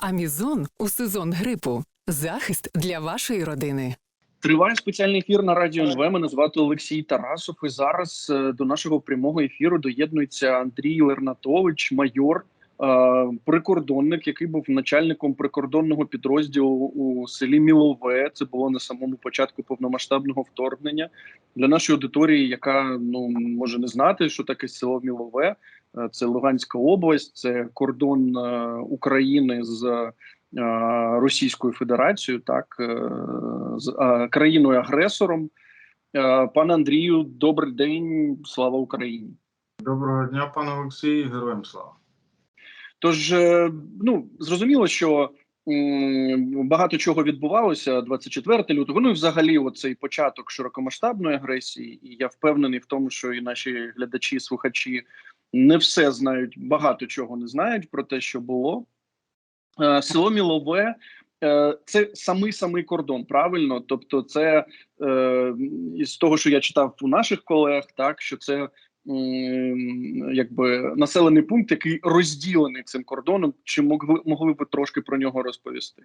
Амізон у сезон грипу. Захист для вашої родини. Триває спеціальний ефір на радіо НВ. Мене звати Олексій Тарасов. І зараз е, до нашого прямого ефіру доєднується Андрій Лернатович, майор, е, прикордонник, який був начальником прикордонного підрозділу у селі Мілове. Це було на самому початку повномасштабного вторгнення. Для нашої аудиторії, яка ну може не знати, що таке село Мілове. Е, Це Луганська область, це кордон е, України з е, Російською Федерацією, так з країною-агресором. Е, Пане Андрію, добрий день, слава Україні. Доброго дня, пане Олексій, героям слава. Тож, ну зрозуміло, що багато чого відбувалося 24 лютого. Ну і взагалі, оцей початок широкомасштабної агресії. І я впевнений в тому, що і наші глядачі, слухачі не все знають, багато чого не знають про те, що було. Е, Село Мілове е, це самий самий кордон, правильно? Тобто, це е, із того, що я читав у наших колег, так що це якби населений пункт, який розділений цим кордоном. Чи могли могли б ви трошки про нього розповісти?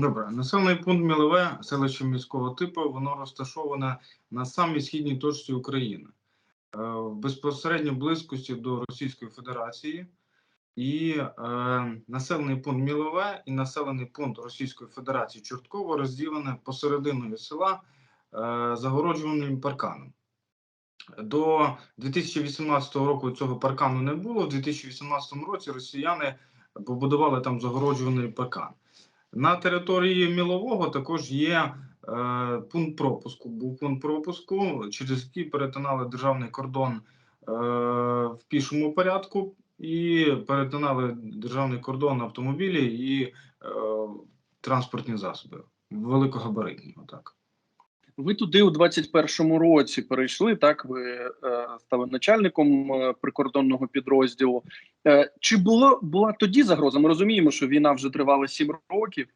Добре, населений пункт Мілове, селище міського типу, воно розташоване на самій східній точці України, в безпосередньо близькості до Російської Федерації. І е, населений пункт Мілове і населений пункт Російської Федерації Чортково розділене посерединою села е, загороджуваним парканом. До 2018 року цього паркану не було. В 2018 році росіяни побудували там загороджуваний паркан. На території Мілового також є е, пункт пропуску. Був пункт пропуску, через який перетинали державний кордон е, в пішому порядку і перетинали державний кордон автомобілі і е, транспортні засоби великогабаритні. Отак. Ви туди у 21-му році перейшли. Так, ви е, стали начальником е, прикордонного підрозділу. Е, чи було була тоді загроза? Ми розуміємо, що війна вже тривала 7 років,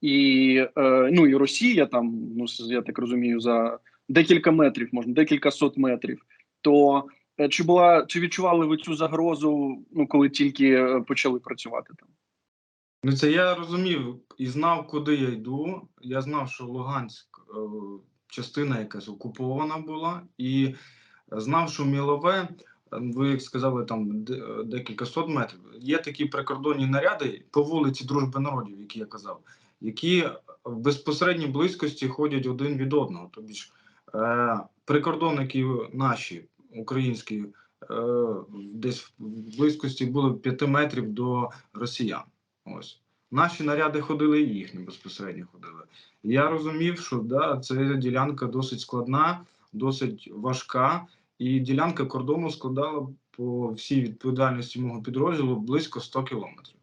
і е, ну і Росія там, ну я так розумію, за декілька метрів, можна декілька сот метрів. То е, чи була чи відчували ви цю загрозу? Ну коли тільки е, почали працювати там? Ну, це я розумів і знав, куди я йду. Я знав, що Луганськ частина якась окупована була, і знав, що Мілове, ви як сказали, там декілька сот метрів. Є такі прикордонні наряди по вулиці Дружби народів, які я казав, які в безпосередній близькості ходять один від одного. Тобі ж е, прикордонники наші українські. е, Десь в близькості були 5 метрів до росіян. Ось наші наряди ходили, і їхні безпосередньо ходили. Я розумів, що да, це ділянка досить складна, досить важка, і ділянка кордону складала по всій відповідальності мого підрозділу близько 100 кілометрів.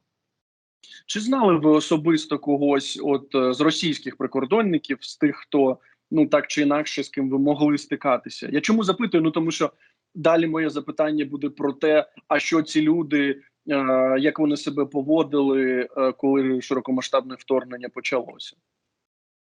Чи знали ви особисто когось от е, з російських прикордонників, з тих, хто ну так чи інакше з ким ви могли стикатися? Я чому запитую? Ну тому що далі моє запитання буде про те, а що ці люди, е, як вони себе поводили, е, коли широкомасштабне вторгнення почалося?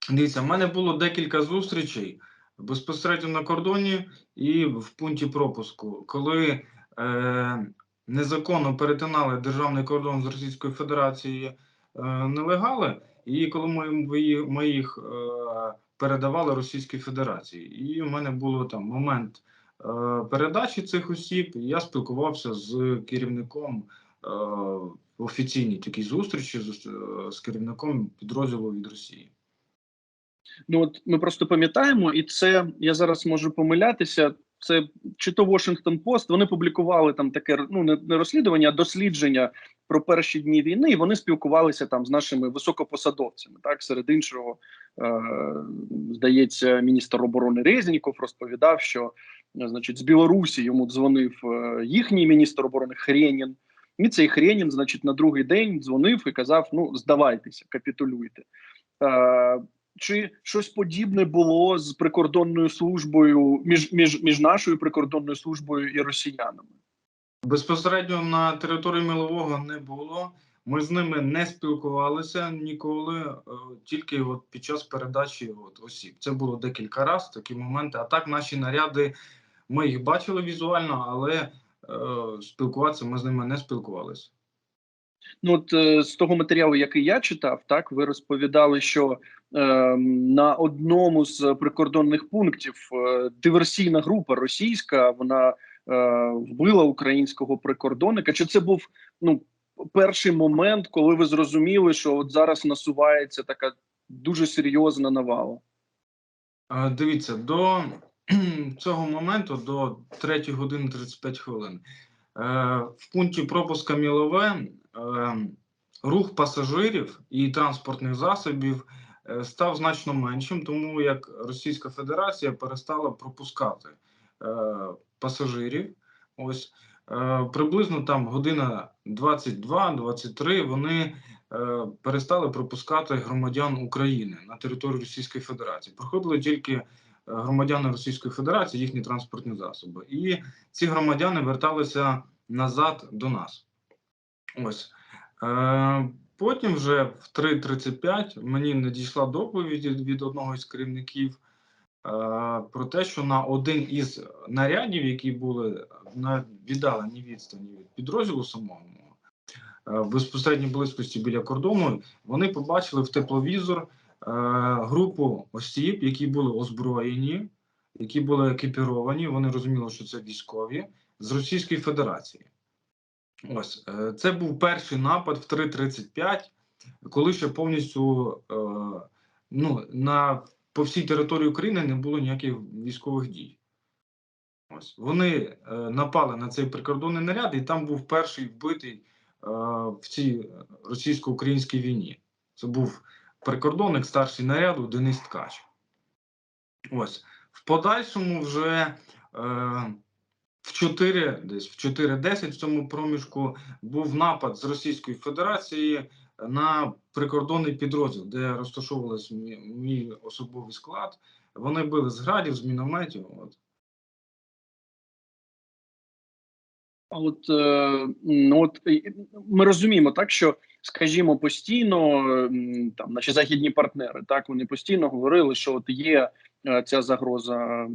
Дивіться, в мене було декілька зустрічей безпосередньо на кордоні і в пункті пропуску, коли е, незаконно перетинали державний кордон з Російської Федерації е, нелегали, і коли ми, їх- е, передавали Російській Федерації. І в мене було там момент е, передачі цих осіб. і Я спілкувався з керівником в офіційній такій зустрічі з керівником підрозділу від Росії. Ну от ми просто пам'ятаємо, і це я зараз можу помилятися. Це чи то Washington Post, вони публікували там таке ну не, розслідування, а дослідження про перші дні війни. І вони спілкувалися там з нашими високопосадовцями. Так, серед іншого, е, здається, міністр оборони Резніков розповідав, що е, значить з Білорусі йому дзвонив е, їхній міністр оборони Хренін. І цей Хренін, значить, на другий день дзвонив і казав: Ну, здавайтеся, капітулюйте. Чи щось подібне було з прикордонною службою між, між, між нашою прикордонною службою і росіянами? Безпосередньо на території Милового не було. Ми з ними не спілкувалися ніколи, е, тільки от під час передачі от осіб. Це було декілька разів такі моменти. А так наші наряди ми їх бачили візуально, але е, спілкуватися ми з ними не спілкувалися. Ну, от е, з того матеріалу, який я читав, так ви розповідали, що е, на одному з прикордонних пунктів е, диверсійна група російська вона е, вбила українського прикордонника. Чи це був ну перший момент, коли ви зрозуміли, що от зараз насувається така дуже серйозна навала? Е, Дивіться, до цього моменту, до 3 години 35 хвилин, в пункті пропуска Мілове е, рух пасажирів і транспортних засобів е, став значно меншим, тому як Російська Федерація перестала пропускати е, пасажирів. Ось е, приблизно там година 22-23 вони е, перестали пропускати громадян України на територію Російської Федерації. Проходили тільки е, громадяни Російської Федерації, їхні транспортні засоби. І ці громадяни верталися назад до нас. Ось. Е, потім вже в 3.35 мені надійшла доповідь від, одного із керівників е, про те, що на один із нарядів, які були на віддаленій відстані від підрозділу самого, е, в безпосередній близькості біля кордону, вони побачили в тепловізор групу осіб, які були озброєні, які були екіпіровані. Вони розуміли, що це військові з Російської Федерації. Ось е, це був перший напад в 3.35, коли ще повністю е, ну, на, по всій території України не було ніяких військових дій. Ось вони е, напали на цей прикордонний наряд, і там був перший вбитий е, в цій російсько-українській війні. Це був прикордонник старший наряду Денис Ткач. Ось в подальшому вже. Е, в 4, десь в 4.10 в цьому проміжку був напад з Російської Федерації на прикордонний підрозділ, де розташовувався мій, мій особовий склад. Вони били з градів, з мінометів. От. От, ну, от ми розуміємо, так що, скажімо, постійно там наші західні партнери, так вони постійно говорили, що от є е, ця загроза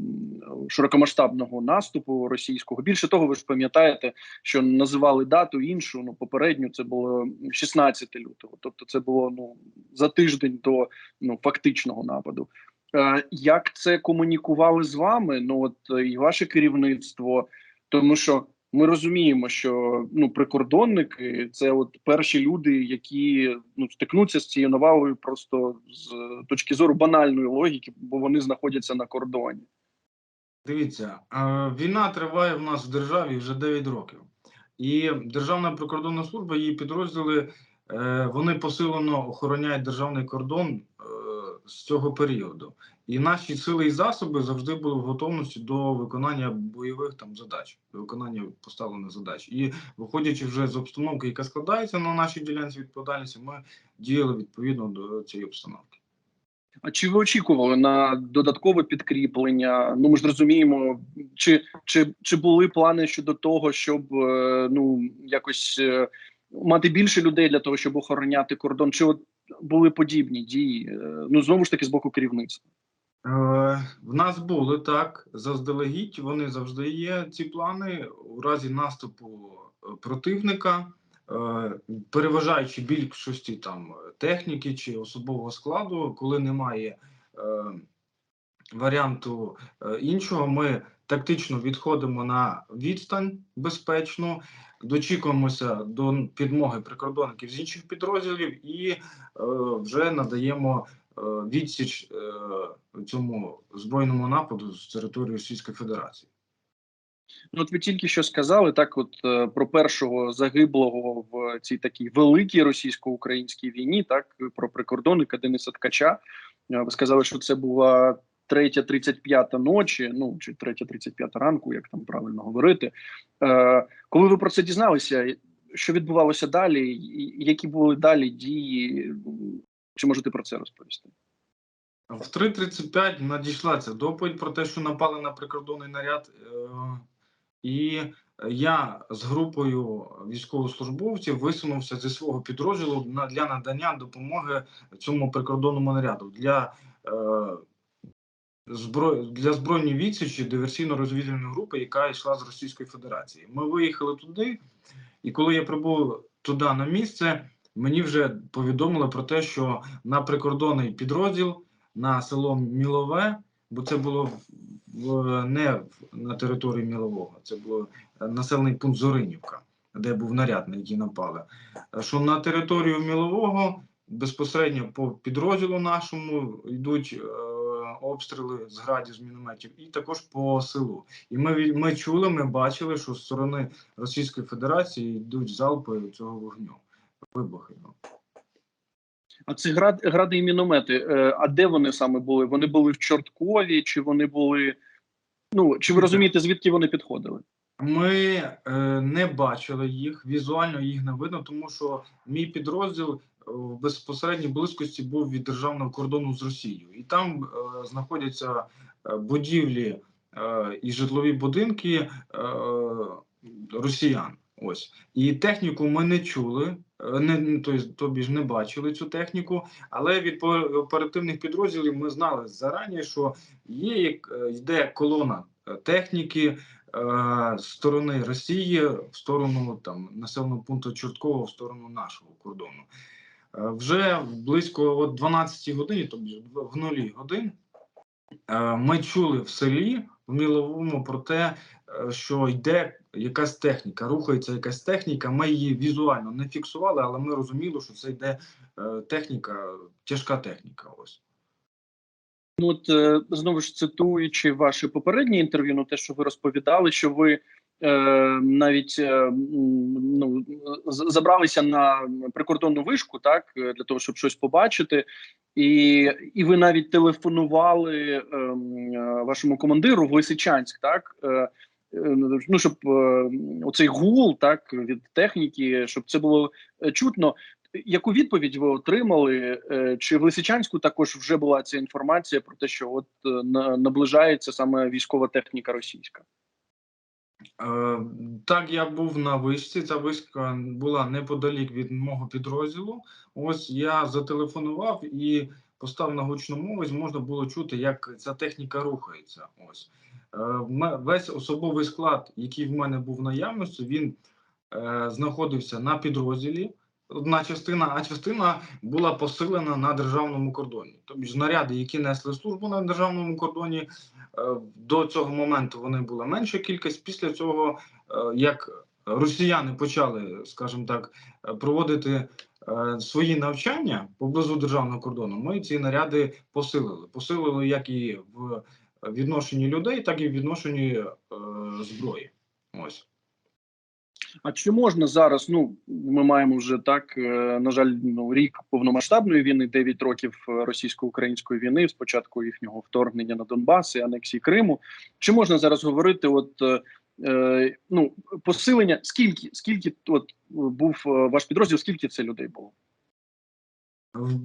широкомасштабного наступу російського. Більше того, ви ж пам'ятаєте, що називали дату іншу. Ну попередню це було 16 лютого, тобто це було ну за тиждень до ну фактичного нападу. Е, як це комунікували з вами? Ну от е, і ваше керівництво, тому що ми розуміємо, що ну прикордонники це от перші люди, які ну стикнуться з цією навалою просто з точки зору банальної логіки, бо вони знаходяться на кордоні. Дивіться, війна триває в нас в державі вже 9 років. І Державна прикордонна служба, її підрозділи, е, вони посилено охороняють державний кордон е, з цього періоду. І наші сили і засоби завжди були в готовності до виконання бойових там задач, виконання поставлених задач. І виходячи вже з обстановки, яка складається на нашій ділянці відповідальності, ми діяли відповідно до цієї обстановки. А чи ви очікували на додаткове підкріплення? Ну ми ж розуміємо, чи, чи, чи були плани щодо того, щоб е, ну якось е, мати більше людей для того, щоб охороняти кордон? Чи от були подібні дії? Е, Ну знову ж таки з боку керівництва. Е, В нас були так заздалегідь. Вони завжди є. Ці плани у разі наступу е, противника, е, переважаючи більшості там техніки чи особового складу, коли немає варіанту іншого, ми тактично відходимо на відстань безпечну, дочікуємося до підмоги прикордонників з інших підрозділів і вже надаємо відсіч е, цьому збройному нападу з території Російської Федерації. Ну, от ви тільки що сказали так, от е, про першого загиблого в цій такій великій російсько-українській війні, так про прикордонника Дениса Ткача. Е, Ви сказали, що це була третя 35 ночі, ну чи третя 35 ранку, як там правильно говорити. Е, коли ви про це дізналися, що відбувалося далі, і які були далі дії? Чи можете про це розповісти? В 3.35 надійшла ця доповідь про те, що напали на прикордонний наряд. е, І я з групою військовослужбовців висунувся зі свого підрозділу для надання допомоги цьому прикордонному наряду для, е, для збройної відсічі диверсійно-розвідувальної групи, яка йшла з Російської Федерації. Ми виїхали туди, і коли я прибув туди на місце, мені вже повідомили про те, що на прикордонний підрозділ на село Мілове, бо це було в, не на території Мілового, це було е, населений пункт Зоринівка, де був наряд, на який напали. Е, Що на територію Мілового безпосередньо по підрозділу нашому йдуть е, обстріли з градів, з мінометів, і також по селу. І ми, ми чули, ми бачили, що з сторони Російської Федерації йдуть залпи цього вогню, вибухи. ну. А ці град, гради і міномети, е, а де вони саме були? Вони були в Чорткові, чи вони були. Ну, чи ви розумієте, звідки вони підходили? Ми е, не бачили їх, візуально їх не видно, тому що мій підрозділ е, в безпосередній близькості був від державного кордону з Росією, і там е, знаходяться е, будівлі е, і житлові будинки е, росіян. Ось і техніку ми не чули, не не- тобто, тобі ж не бачили цю техніку, але від оперативних підрозділів ми знали зарані, що є е, йде колона е, техніки е, сторони Росії в сторону там населеного пункту Чорткова, в сторону нашого кордону. Е, Вже близько от 12 годині, тобто в- нулі годин, е, ми чули в селі в Міловому про те, е, що йде якась техніка, рухається якась техніка. Ми її візуально не фіксували, але ми розуміли, що це йде е, техніка, тяжка техніка. Ось. Ну, от е, знову ж цитуючи ваше попереднє інтерв'ю, ну те, що ви розповідали, що ви е, навіть е, ну, забралися на прикордонну вишку, так е, для того, щоб щось побачити, і, і ви навіть телефонували ем, е, вашому командиру в Лисичанськ, так. Е, е, Ну, щоб е, оцей гул так від техніки, щоб це було е, чутно. Яку відповідь ви отримали? Е, Чи в Лисичанську також вже була ця інформація про те, що от е, наближається саме військова техніка російська? Е, так, я був на вишці. Ця вишка була неподалік від мого підрозділу. Ось я зателефонував і поставив на гучну мову, можна було чути, як ця техніка рухається. Ось Е, весь особовий склад, який в мене був наявності, він е, знаходився на підрозділі. Одна частина, а частина була посилена на державному кордоні. Тобто знаряди, які несли службу на державному кордоні, до цього моменту вони була менша кількість. Після цього, е, як росіяни почали, скажімо так, е, проводити е, свої навчання поблизу державного кордону, ми ці наряди посилили. Посилили як і в відношенні людей, так і в відношенні е, зброї. Ось. А чи можна зараз? Ну ми маємо вже так, е, на жаль, ну рік повномасштабної війни, 9 років е, російсько-української війни, спочатку їхнього вторгнення на Донбас і анексії Криму. Чи можна зараз говорити? От е, е, ну посилення? Скільки скільки от був ваш підрозділ? Скільки це людей було? В,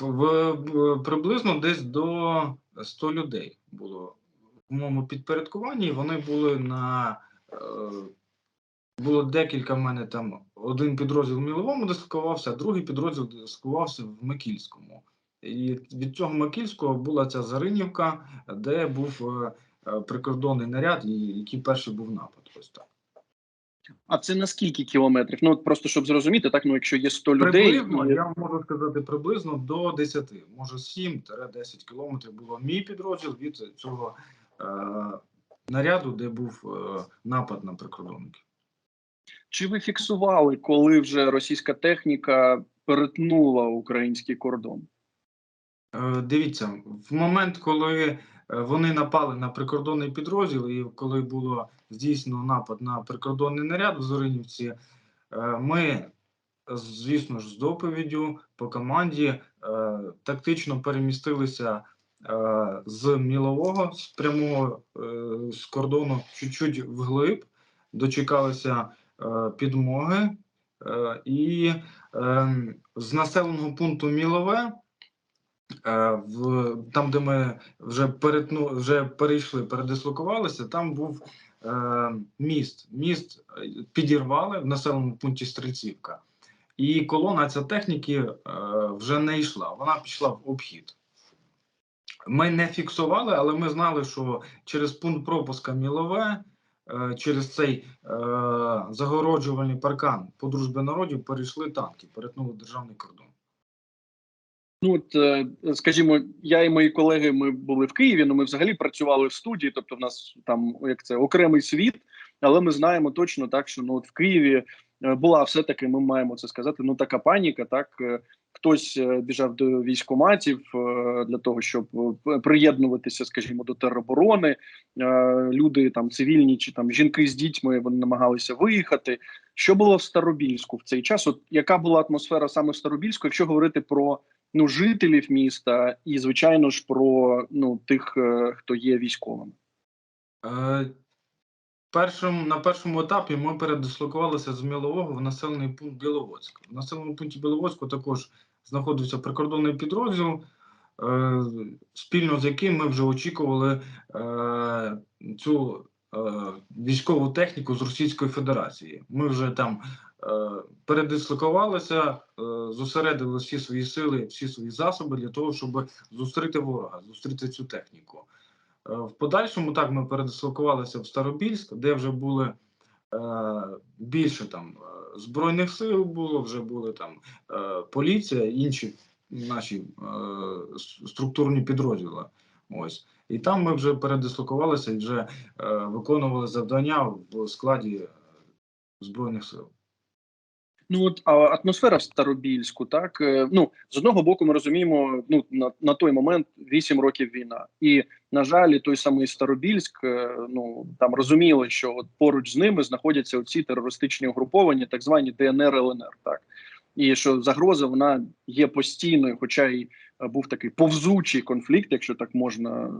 в, приблизно десь до 100 людей було в моєму підпорядкуванні. Вони були на було декілька в мене там. Один підрозділ в Міловому дислокувався, а другий підрозділ дислокувався в Микільському. І від цього Микільського була ця Заринівка, де був е, е, прикордонний наряд, який перший був напад. Ось так. А це на скільки кілометрів? Ну от просто щоб зрозуміти, так ну якщо є 100 людей, Приблизно, ну, я можу сказати, приблизно до 10, може 7-10 кілометрів було мій підрозділ від цього е, наряду, де був е, напад на прикордонників. Чи ви фіксували, коли вже російська техніка перетнула український кордон? Е, дивіться, в момент, коли е, вони напали на прикордонний підрозділ, і коли було здійснено напад на прикордонний наряд в Зоринівці, е, ми, звісно ж, з доповіддю по команді тактично перемістилися з Мілового, з прямого з кордону чуть-чуть вглиб, дочекалися підмоги, е, і е, з населеного пункту Мілове. Е, там, де ми вже перетну, вже перейшли, передислокувалися, там був е, міст. Міст е, підірвали в населеному пункті Стрельцівка, і колона ця техніки е, вже не йшла. Вона пішла в обхід. Ми не фіксували, але ми знали, що через пункт пропуска Мілове е, через цей е, загороджувальний паркан по дружбі народів перейшли танки, перетнули державний кордон. Ну от е, скажімо, я і мої колеги ми були в Києві. Ну ми взагалі працювали в студії. Тобто, в нас там як це окремий світ, але ми знаємо точно так, що ну от в Києві е, була все таки. Ми маємо це сказати. Ну така паніка. Так е, хтось е, біжав до військоматів е, для того, щоб е, приєднуватися, скажімо, до тероборони. Люди там цивільні чи там жінки з дітьми вони намагалися виїхати. Що було в Старобільську в цей час? От яка була атмосфера саме в Старобільську, якщо говорити про ну жителів міста, і звичайно ж про ну тих, хто є військовими. Першим, на першому етапі ми передислокувалися з Мілового в населений пункт Біловодськ. В населеному пункті Біловодську також знаходився прикордонний підрозділ, е, спільно з яким ми вже очікували е, цю е, військову техніку з Російської Федерації. Ми вже там передислокувалися, зосередили всі свої сили, всі свої засоби для того, щоб зустріти ворога, зустріти цю техніку. Е, В подальшому так ми передислокувалися в Старобільськ, де вже були е, більше там е, збройних сил було, вже були там е, поліція, інші наші е, структурні підрозділи. Ось і там ми вже передислокувалися і вже е, виконували завдання в складі е, збройних сил. Ну от а атмосфера в Старобільську, так е, ну з одного боку, ми розуміємо, ну на, на той момент 8 років війна, і на жаль, той самий Старобільськ, е, ну там розуміли, що от поруч з ними знаходяться оці терористичні угруповання, так звані ДНР ЛНР, так і що загроза вона є постійною, хоча й е, був такий повзучий конфлікт, якщо так можна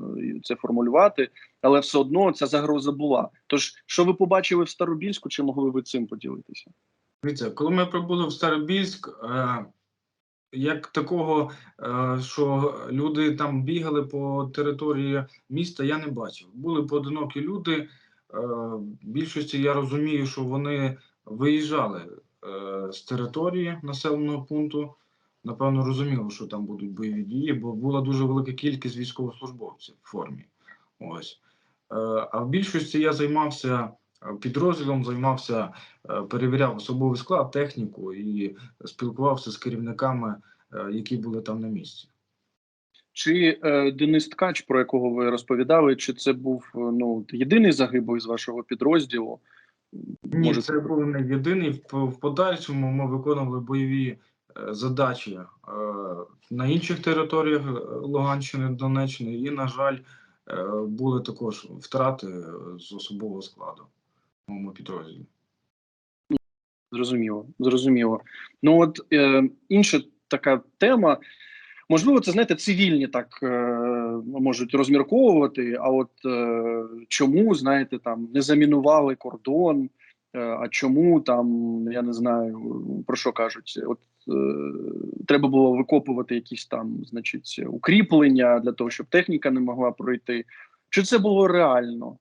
це формулювати, але все одно ця загроза була. Тож, що ви побачили в Старобільську, чи могли ви цим поділитися? Дивіться, коли ми прибули в Старобільськ, е, як такого, е, що люди там бігали по території міста, я не бачив. Були поодинокі люди. Е, більшості я розумію, що вони виїжджали з території населеного пункту. Напевно, розуміли, що там будуть бойові дії, бо була дуже велика кількість військовослужбовців в формі. Ось. А в більшості я займався підрозділом, займався е, перевіряв особовий склад, техніку і спілкувався з керівниками, е, які були там на місці. Чи е, Денис Ткач, про якого ви розповідали, чи це був е, ну єдиний загиблий з вашого підрозділу? Ні, Може, це був не єдиний. В, в подальшому ми виконували бойові е, задачі е, на інших територіях Луганщини, Донеччини, і, на жаль, е, були також втрати з особового складу моєму підрозділі. Зрозуміло, зрозуміло. Ну от е, інша така тема. Можливо, це знаєте, цивільні так е, можуть розмірковувати. А от е, чому знаєте, там не замінували кордон? Е, а чому там я не знаю про що кажуть? От е, треба було викопувати якісь там, значить, укріплення для того, щоб техніка не могла пройти. Чи це було реально?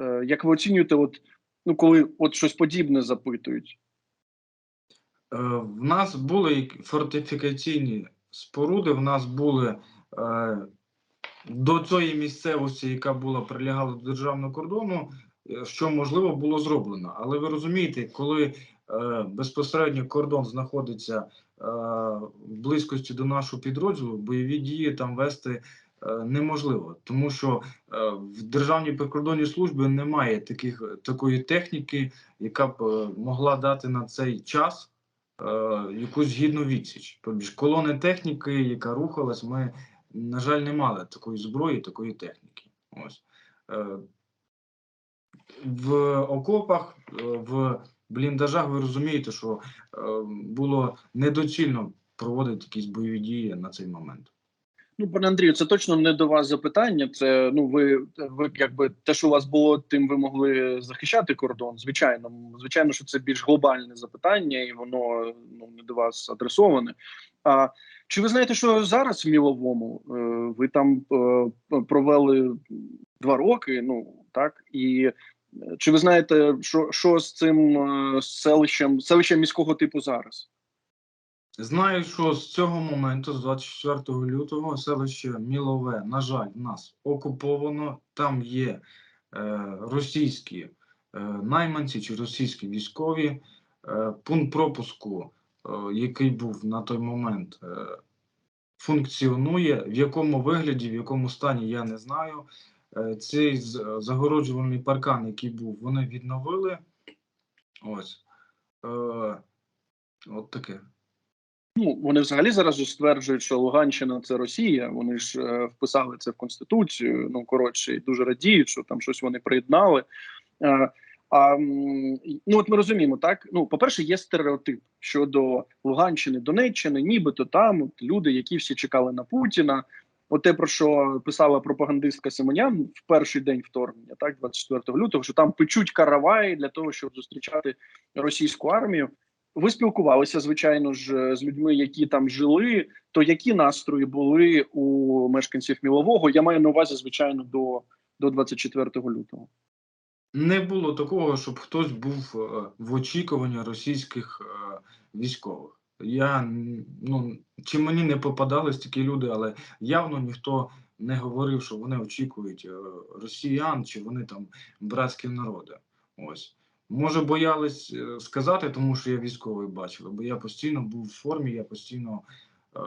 Е, як ви оцінюєте, от ну коли от щось подібне запитують? Е, В нас були фортифікаційні споруди, в нас були е, до цієї місцевості, яка була прилягала до державного кордону, е, що можливо було зроблено. Але ви розумієте, коли безпосередньо кордон знаходиться в близькості до нашого підрозділу, бойові дії там вести неможливо, тому що е, в державній прикордонній службі немає таких такої техніки, яка б е, могла дати на цей час е, якусь гідну відсіч. Тобто колони техніки, яка рухалась, ми, на жаль, не мали такої зброї, такої техніки. Ось. Е, в окопах, е, в бліндажах ви розумієте, що е, було недоцільно проводити якісь бойові дії на цей момент. Ну, пане Андрію, це точно не до вас запитання. Це ну ви, ви якби те, що у вас було, тим ви могли захищати кордон. Звичайно, звичайно, що це більш глобальне запитання, і воно ну не до вас адресоване. А чи ви знаєте, що зараз в Міловому е, ви там е, провели два роки? Ну так і е, чи ви знаєте, що, що з цим селищем, селищем міського типу зараз? Знаю, що з цього моменту, з 24 лютого, селище Мілове, на жаль, нас окуповано. Там є е, російські е, найманці чи російські військові. Е, Пункт пропуску, е, який був на той момент, е, функціонує. В якому вигляді, в якому стані, я не знаю. Е, Цей загороджувальний паркан, який був, вони відновили. Ось. Е, От таке. Ну вони взагалі зараз же стверджують, що Луганщина це Росія. Вони ж е, вписали це в конституцію. Ну коротше, дуже радіють, що там щось вони приєднали. Е, а ну от ми розуміємо, так ну по-перше, є стереотип щодо Луганщини, Донеччини, нібито там от люди, які всі чекали на Путіна. От те, про що писала пропагандистка Симонян в перший день вторгнення, так 24 лютого, що там печуть караваї для того, щоб зустрічати російську армію. Ви спілкувалися, звичайно ж, з людьми, які там жили. То які настрої були у мешканців Мілового? Я маю на увазі, звичайно, до, до 24 лютого. Не було такого, щоб хтось був е, в очікуванні російських е, військових. Я ну чи мені не попадались такі люди, але явно ніхто не говорив, що вони очікують е, росіян, чи вони там братські народи. Ось може боялись е, сказати, тому що я військовий бачив, бо я постійно був в формі, я постійно е,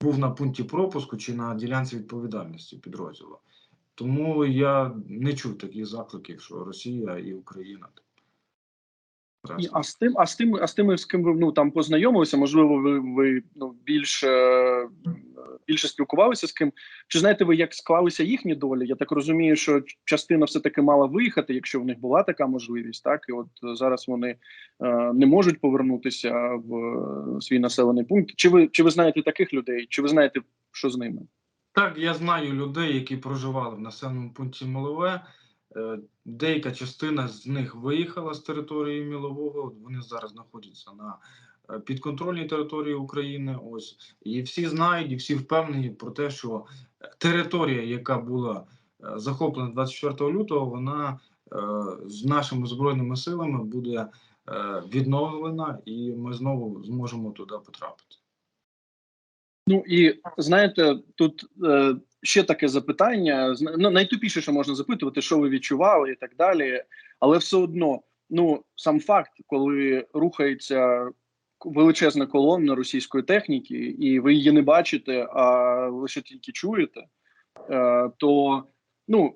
був на пункті пропуску чи на ділянці відповідальності підрозділу. Тому я не чув таких закликів, що Росія і Україна. І, а з тим, а з тим, а з тими, з ким ви ну там познайомилися, можливо, ви, ви ну більше, більше спілкувалися з ким. Чи знаєте ви, як склалися їхні долі? Я так розумію, що частина все таки мала виїхати, якщо в них була така можливість, так і от зараз вони е, не можуть повернутися в е, свій населений пункт. Чи ви чи ви знаєте таких людей? Чи ви знаєте, що з ними? Так, я знаю людей, які проживали в населеному пункті Мілове. Е, Деяка частина з них виїхала з території Мілового. Вони зараз знаходяться на е, підконтрольній території України. Ось і всі знають, і всі впевнені про те, що територія, яка була е, захоплена 24 лютого, вона з нашими збройними силами буде відновлена, і ми знову зможемо туди потрапити. Ну і знаєте, тут ще таке запитання. Ну, найтупіше, що можна запитувати, що ви відчували і так далі. Але все одно, ну сам факт, коли рухається величезна колона російської техніки, і ви її не бачите, а лише тільки чуєте, е, то ну.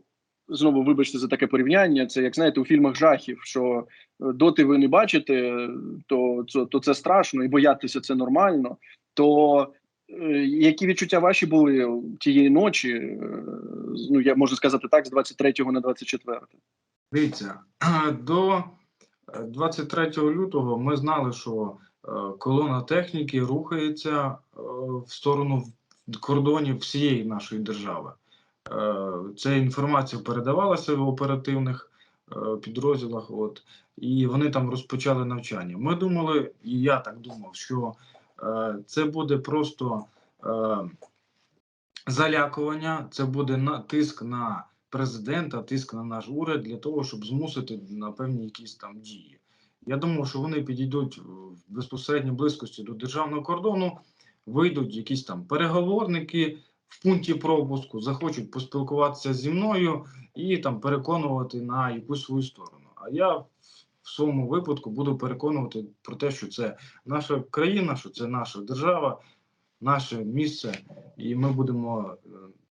Знову вибачте за таке порівняння. Це як знаєте у фільмах жахів, що е, доти ви не бачите, то, то, то це страшно, і боятися це нормально. То Які відчуття ваші були тієї ночі? е, Ну я можу сказати так, з 23 на 24? Дивіться, до е, 23 лютого ми знали, що е, колона техніки рухається е, в сторону кордонів всієї нашої держави. Е, Ця інформація передавалася в оперативних е, підрозділах, от, і вони там розпочали навчання. Ми думали, і я так думав, що е, це буде просто е, залякування, це буде тиск на президента, тиск на наш уряд для того, щоб змусити на певні якісь там дії. Я думав, що вони підійдуть в безпосередній близькості до державного кордону, вийдуть якісь там переговорники в пункті пропуску, захочуть поспілкуватися зі мною і там переконувати на якусь свою сторону. А я в своєму випадку буду переконувати про те, що це наша країна, що це наша держава, наше місце, і ми будемо е,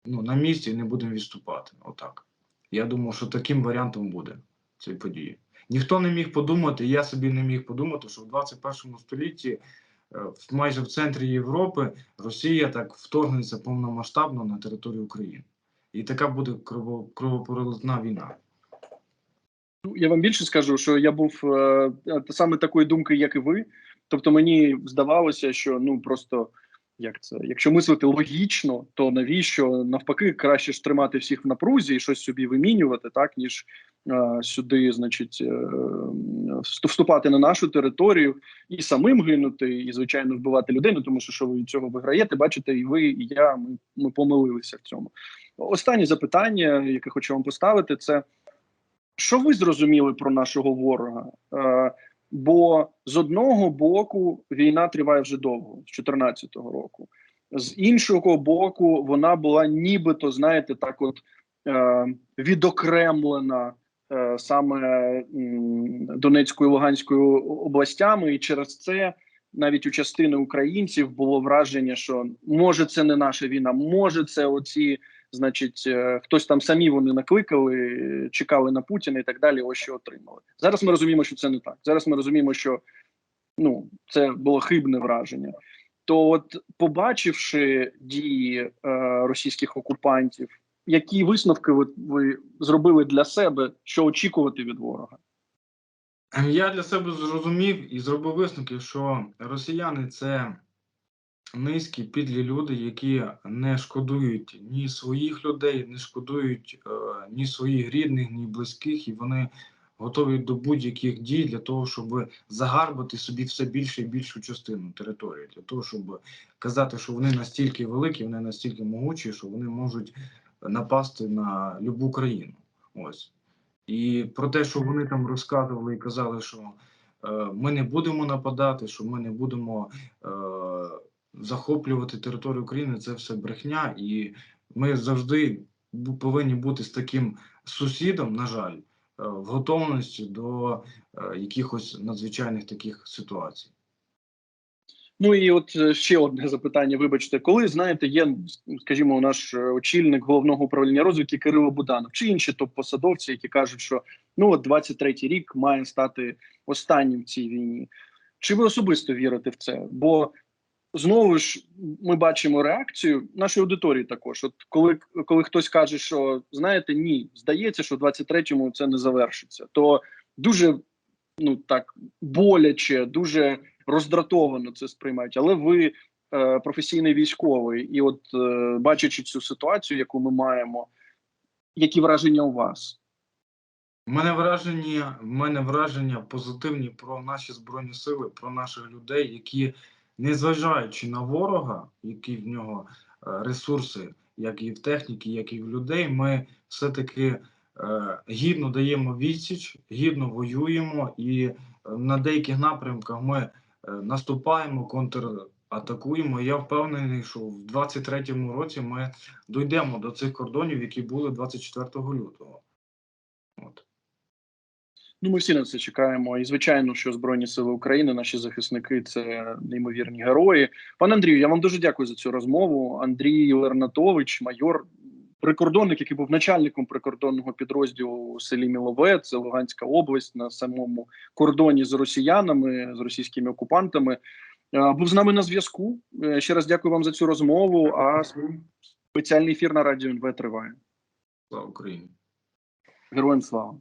ну, на місці і не будемо відступати. Отак. Я думаю, що таким варіантом буде цієї події. Ніхто не міг подумати, я собі не міг подумати, що в 21 столітті, е, майже в центрі Європи, Росія так вторгнеться повномасштабно на територію України. І така буде крово, кровопролитна війна. Ну я вам більше скажу, що я був е, е, саме такої думки, як і ви. Тобто мені здавалося, що ну просто як це, якщо мислити логічно, то навіщо навпаки краще ж тримати всіх в напрузі і щось собі вимінювати, так ніж е, сюди, значить, е, вступати на нашу територію і самим гинути, і звичайно вбивати людей. Ну тому що що ви від цього виграєте, бачите, і ви, і я. Ми, ми помилилися в цьому. Останнє запитання, яке хочу вам поставити, це що ви зрозуміли про нашого ворога? Е, бо з одного боку війна триває вже довго, з 2014 року. З іншого боку, вона була нібито, знаєте, так, от е, відокремлена е, саме Донецькою і Луганською областями, і через це навіть у частини українців було враження, що може це не наша війна, може це оці, значить, е, хтось там самі вони накликали, чекали на Путіна і так далі. Ось що отримали. Зараз ми розуміємо, що це не так. Зараз ми розуміємо, що ну це було хибне враження. То, от, побачивши дії е, російських окупантів, які висновки ви, ви зробили для себе, що очікувати від ворога? Я для себе зрозумів і зробив висновки, що росіяни це низькі підлі люди, які не шкодують ні своїх людей, не шкодують е, ні своїх рідних, ні близьких, і вони готові до будь-яких дій для того, щоб загарбати собі все більше і більшу частину території, для того, щоб казати, що вони настільки великі, вони настільки могучі, що вони можуть напасти на любу країну. Ось. І про те, що вони там розказували і казали, що е, ми не будемо нападати, що ми не будемо е, захоплювати територію України, це все брехня, і ми завжди повинні бути з таким сусідом, на жаль, е, в готовності до е, якихось надзвичайних таких ситуацій. Ну і от е, ще одне запитання. Вибачте, коли знаєте, є, скажімо, наш очільник головного управління розвідки Кирило Буданов чи інші топ-посадовці, які кажуть, що ну от 23-й рік має стати останнім в цій війні. Чи ви особисто вірите в це? Бо знову ж ми бачимо реакцію нашої аудиторії. Також, от коли коли хтось каже, що знаєте, ні, здається, що в 23-му це не завершиться, то дуже ну так боляче, дуже роздратовано це сприймають. Але ви е, професійний військовий, і от е, бачачи цю ситуацію, яку ми маємо, які враження у вас? У мене враження, в мене враження позитивні про наші збройні сили, про наших людей, які, незважаючи на ворога, які в нього е, ресурси, як і в техніки, як і в людей, ми все-таки е, гідно даємо відсіч, гідно воюємо, і е, на деяких напрямках ми наступаємо, контратакуємо. Я впевнений, що в 23-му році ми дійдемо до цих кордонів, які були 24 лютого. От. Ну, ми всі на це чекаємо. І звичайно, що Збройні Сили України, наші захисники це неймовірні герої. Пане Андрію, я вам дуже дякую за цю розмову. Андрій Лернатович, майор, прикордонник, який був начальником прикордонного підрозділу у селі Мілове, це Луганська область на самому кордоні з росіянами, з російськими окупантами. Е, Був з нами на зв'язку. Е, Ще раз дякую вам за цю розмову. А спеціальний ефір на радіо НВ триває. Слава Україні! Героям слава!